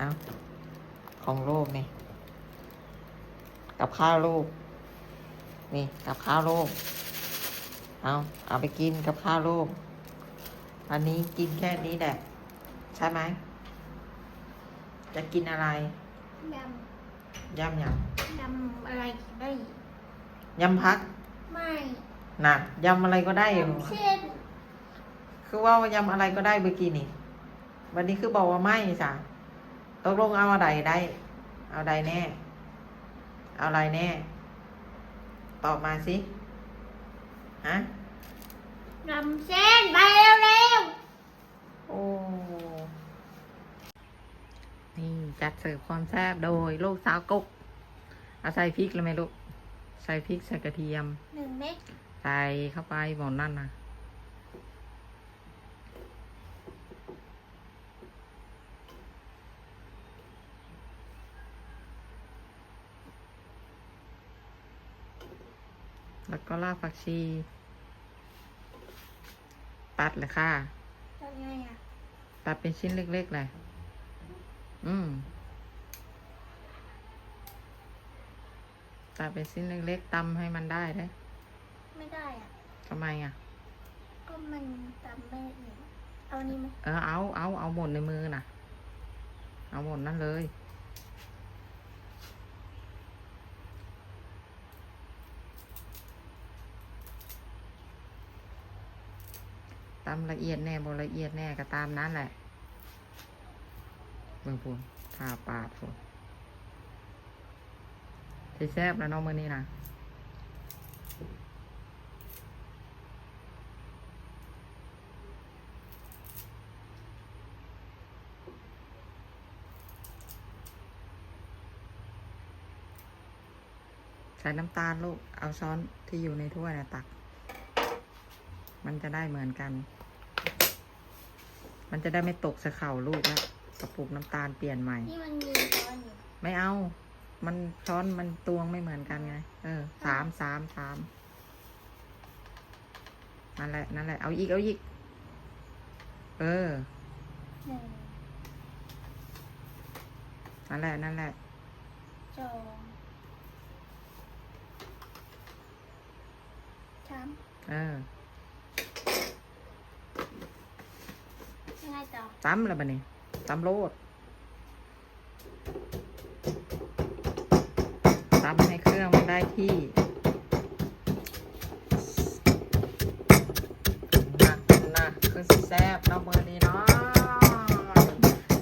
เอาของลูกนี่ กับข้าวลูกนี่ กับข้าวลูกเอาเอาไปกินกับข้าวลูกอันนี้กินแค่นี้แหละ ใช่ไหม จะกินอะไรยย่ำยำยำอะไรก็ได้ำยำพัก ไม่น่ะยำอะไรก็ได้อยู่เช่นคือว่ายำอะไรก็ได้เมื่อกี้นี่ วันนี้คือบอกว่าไม่จ้ะ ตกลงเอาอะไรได้ เอาใดแน่ เอาอะไรแน่ ตอบมาสิฮะยำเส้นไปเร็วโอ้นี่จัดเสิร์ฟความแซ่บโดยลูกสาวกุ๊กเอาใส่พริกแล้วไหมลูก ใส่พริกใส่กระเทียมๆหนึ่งเม็ดใส่เข้าไปหมอนนั่นนะ แล้วก็รากผักชี ตัดเลยค่ะ ทำไงอะตัดเป็นชิ้นเล็กๆเลย อืม ตัดเป็นชิ้นเล็กๆตำให้มันได้ได้ไม่ได้อะ ทำไมอะ ก็มันตำไม่ละเอียดเอานี่ไหม เออเอาเอาเอาหมดในมือน่ะ เอาหมดนั่นเลย ตามละเอียดแน่บละเอียดแน่ก็ตามนั้นแหละเบิ่งพูนทาปาดพูนที่แซ่บแล้วน้องมือนี้นะใส่น้ำตาลลูก เอาช้อนที่อยู่ในถ้วยนะตัก มันจะได้เหมือนกัน มันจะได้ไม่ตกใส่เข่าลูกแล้วกระปุกน้ำตาลเปลี่ยนใหม่ นี่มันมีช้อนอยู่ไม่เอา มันช้อนมันตวงไม่เหมือนกันไง เออ สามสามสามนั่นแหละ นั่นแหละ เอาอีก เอาอีก เออ หนึ่งนั่นแหละ นั่นแหละ สองสาม เออ ยังไงต่อตำแล้วบะนี่ตำโลดตำให้เครื่องมันได้ที่นะนะคือสิแซ่บเนาะมือนี้เนาะ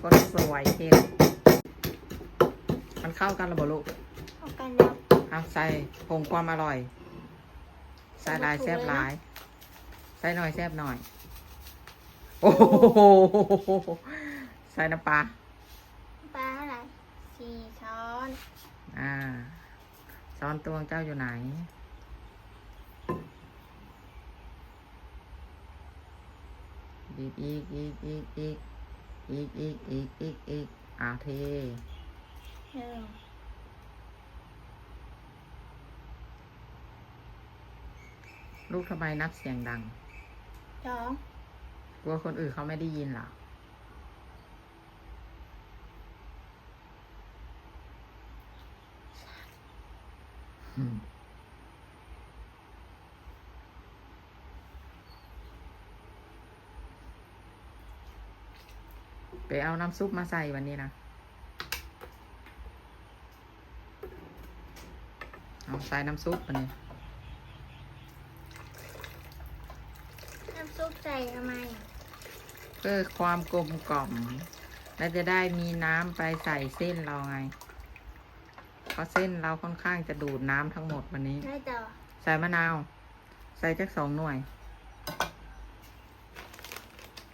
คนสวยเก่งมันเข้ากันหรือเปล่าลูกเอากันแล้วเอาใส่ผงความอร่อย ใส่หลายแซ่บหลาย ใส่หน่อยแซ่บหน่อย โอ้โหใส่น้ำปลา ปลาเท่าไหร่สี่ช้อนอ่าช้อนตวงเจ้าอยู่ไหน อีกอีกอีกอีกอีกอีกอีกอีกอีกอีกอ่าเทหนึ่งลูกทำไมนับเสียงดัง สอง กลัวคนอื่นเขาไม่ได้ยินหรอไปเอาน้ำซุปมาใส่วันนี้นะ เอาใส่น้ำซุปวันนี้ น้ำซุปใส่ทำไม เพื่อความกลมกล่อม และจะได้มีน้ำไปใส่เส้นเราไง เพราะเส้นเราค่อนข้างจะดูดน้ำทั้งหมดวันนี้ได้ต่อใส่มะนาว ใส่จักสองหน่วย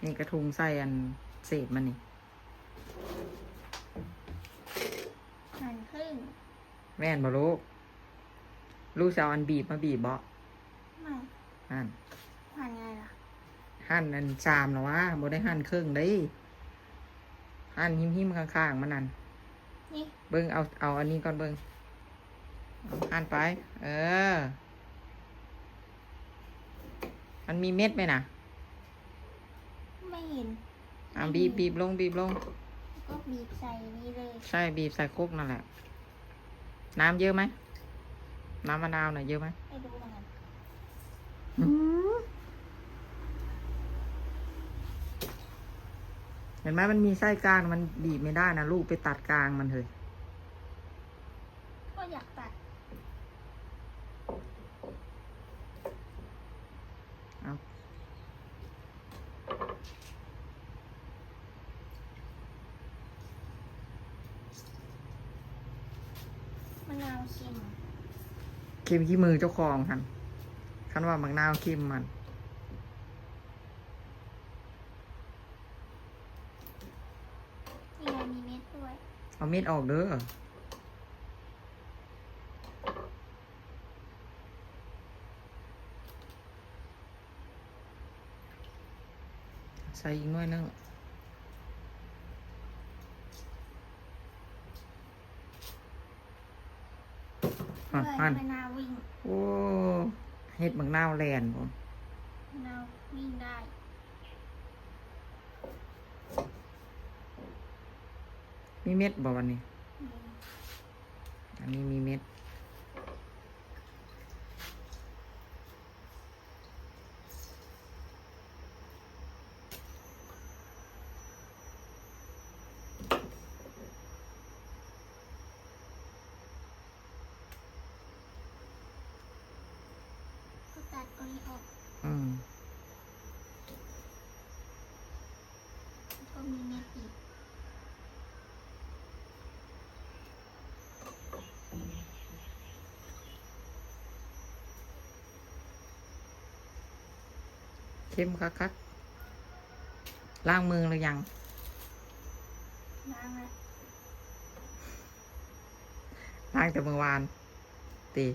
นี่กระทุงใส่อันเศษมันนี่หั่นครึ่งแม่นบ่ลูกลูกจะเอาอันบีบมาบีบบ่ไม่หั่นหั่นไงล่ะ หั่นอันจามหรอวะบ่ได้หั่นครึ่งได้ยหั่นหิมหิมๆข้างๆมันนั่นนี่เบิ้งเอาเอาอันนี้ก่อนเบิ้งเอาหั่นไป เออ มันมีเม็ดไหมนะไม่เห็นอ่าบีบบีบลงบีบลงกก็บีบใส่นี่เลยใช่บีบใส่คุกนั่นแหละ น้ำเยอะไหม น้ำมะนาวหน่อยเยอะไหมไม่รู้เหมือนกัน เห็นไหมมันมีไส้กลางมันบีบไม่ได้นะลูกไปตัดกลางมันเถอะก็อยากตัดเอามะนาวเค็มเค็มขี้มือเจ้าของคันคันว่ามักนาวเค็มมันนี่ไงมีเม็ดด้วย เอามีดออกเด้อใส่อีกหน่อยนึงเพื่หัอนหันมะนาววิ่งโอ้เฮ็ดมักนาวแลนบ่มะนาววิ่งได้ มีเม็ดบ่วันนี้อืมอันนี้มีเม็ด ก็ตัดตรงนี้ออก อืม แล้วก็มีเม็ดอีก เข้มคักๆล้างมือหรือยังล้างแล้วล้างแต่เมื่อวานตี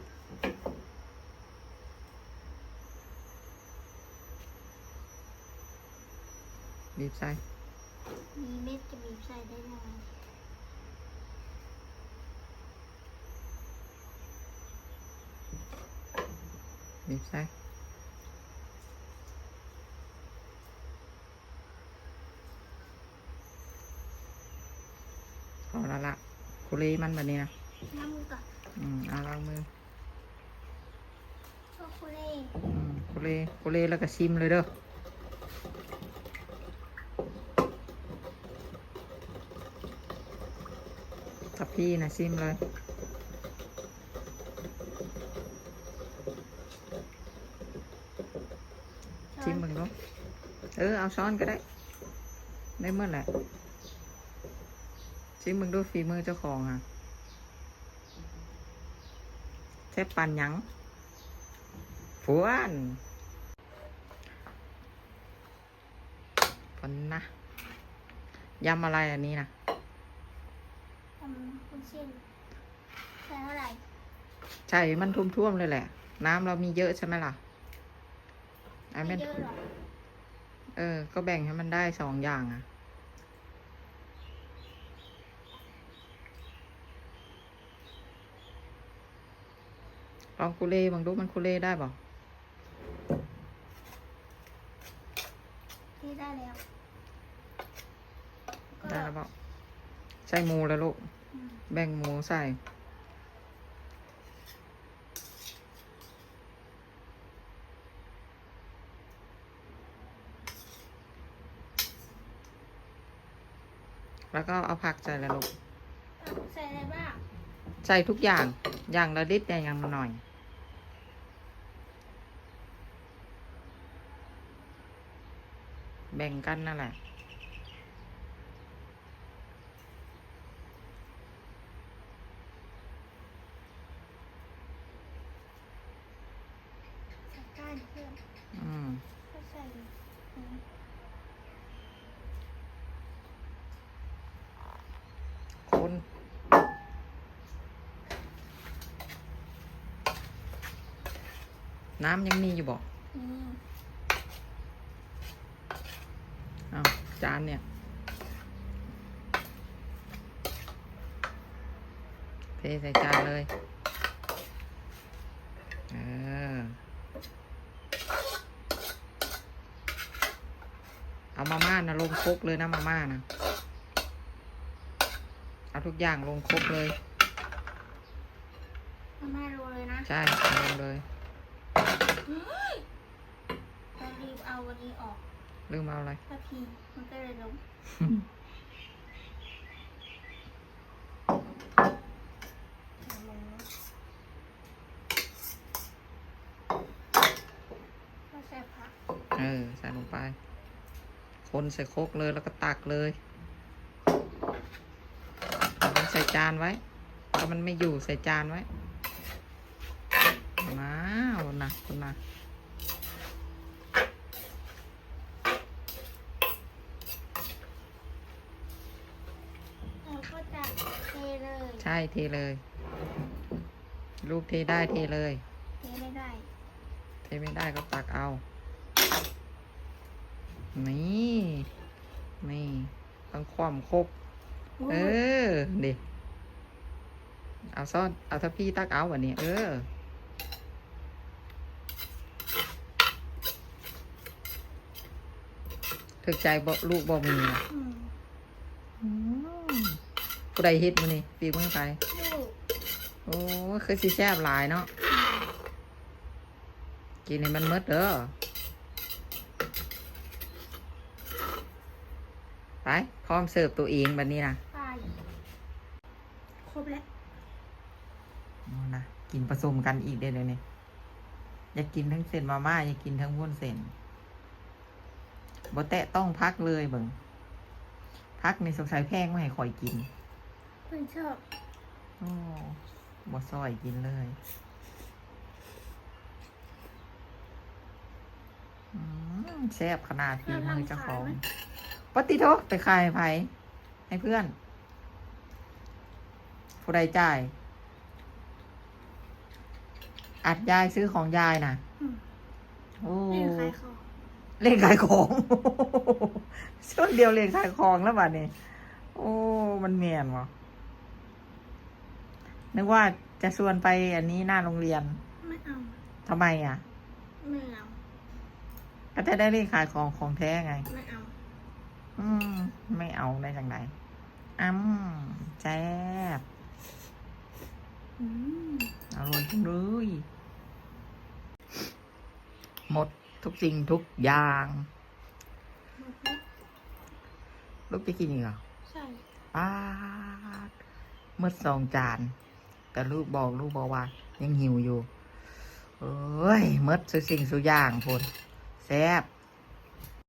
บีบใส่มีเม็ดจะบีบใส่ได้ยังไงบีบใส่พอแล้วละ คุเรมันแบบนี้นะน้ำมือก่อนอืมเอาล้างมือช็อกโกแลตอืมคุเรคุเรแล้วก็ชิมเลยเด้อถ้าพี่นะชิมเลยช้ชิอมนมึงเนาะเออเอาช้อนก็ได้ได้เมื่อไหร่ ชิมมึงดูฝีมือเจ้าของอะแทบปันหยังฟวนปันนะยำอะไรอันนี้นะทำคุณเส้นใส่เท่าไหร่ใช่มันท่วมๆเลยแหละ น้ำเรามีเยอะใช่ไหมล่ะไอ้ไม่แม่เยอะหรอกเออ ก็แบ่งให้มันได้สองอย่างอะ ลองคูเล่บางดูมันคูเล่ได้บ่ที่ได้แล้วก็ได้แล้วบ่ใส่หมูแล้วลูกอืมแบ่งหมูใส่ แล้วก็เอาผักใส่แล้วลูก ใส่อะไรบ้าง ใส่ทุกอย่าง อย่างละนิดอย่างละหน่อย แบ่งกันนั่นแหละใส่ก้านเพิ่มอืม ก็ใส่อืม คน น้ำยังมีอยู่บอกอืมอ้าวจานเนี่ย เทใส่จานเลย เออ เอามาม่านะลงครกเลยนะมาม่านะ เอาทุกอย่างลงครบเลยแม่รู้เลยนะ ใช่เอาลงเลย เรารีบเอาวันนี้ออกลืมเอาอะไรถ้าพีมันก็เลยลงลงนะก็ใส่ผักเออ ใส่ลงไป คนใส่โครกเลยแล้วก็ตักเลยเอามันใส่จานไว้ถ้ามันไม่อยู่ใส่จานไว้มา คนนะคนนะเราก็จะเทเลย ใช่เทเลย ลูกเทได้เทเลย เทไม่ได้ เทไม่ได้ก็ตักเอา นี่ นี่ต้องคว่ำครกเออเด็เอาซ่อน เอาถ้าพี่ตักเอาวันนี้ เออ ถึกใจบ่ลูกบ่มีนะอืมอืมผู้ใดเฮ็ดมื้อนี้ปีกมือไปลูกโอ้ยคือสิแซ่บหลายเนาะกินให้มันหมดเด้อไปพร้อมเสิร์ฟตัวเองแบบนี้นะไปครบแล้วเอานะกินผสมกันอีกได้เลยเนี่ยอยากกินทั้งเส้นมาม่าอยากกินทั้งวุ้นเส้น บ่แตะต้องพักเลยเบิ่งพักในสงสัยแพงไม่ให้คอยกินเพื่อนชอบโอ้บ่ซอยกินเลยอืมแซ่บขนาดฝีมือเจ้าของปฏิโทษไปขายให้ไผให้เพื่อน ผู้ใดจ่าย อัดยายซื้อของยายน่ะอืมโอ้เล่นขายของ เล่นขายของ ช่วงเดียวเล่นขายของแล้วบัดนี้โอ้ มันเมียนวะนึกว่าจะชวนไปอันนี้หน้าโรงเรียนไม่เอาทำไมอะ ไม่เอาก็จะได้เล่นขายของของแท้ไง ไม่เอา อืม ไม่เอาได้จังไดอ้ำแจ๊บอืมอร่อยจังเลยหมด ทุกสิ่งทุกอย่าง ลูกจะกินอีกเหรอใช่ป้าดเมื่อสองจาน แต่ลูกบอกลูกบอกว่า ยังหิวอยู่เอ้ยเมื่อสุสิ่งสุอย่างพนแซ่บ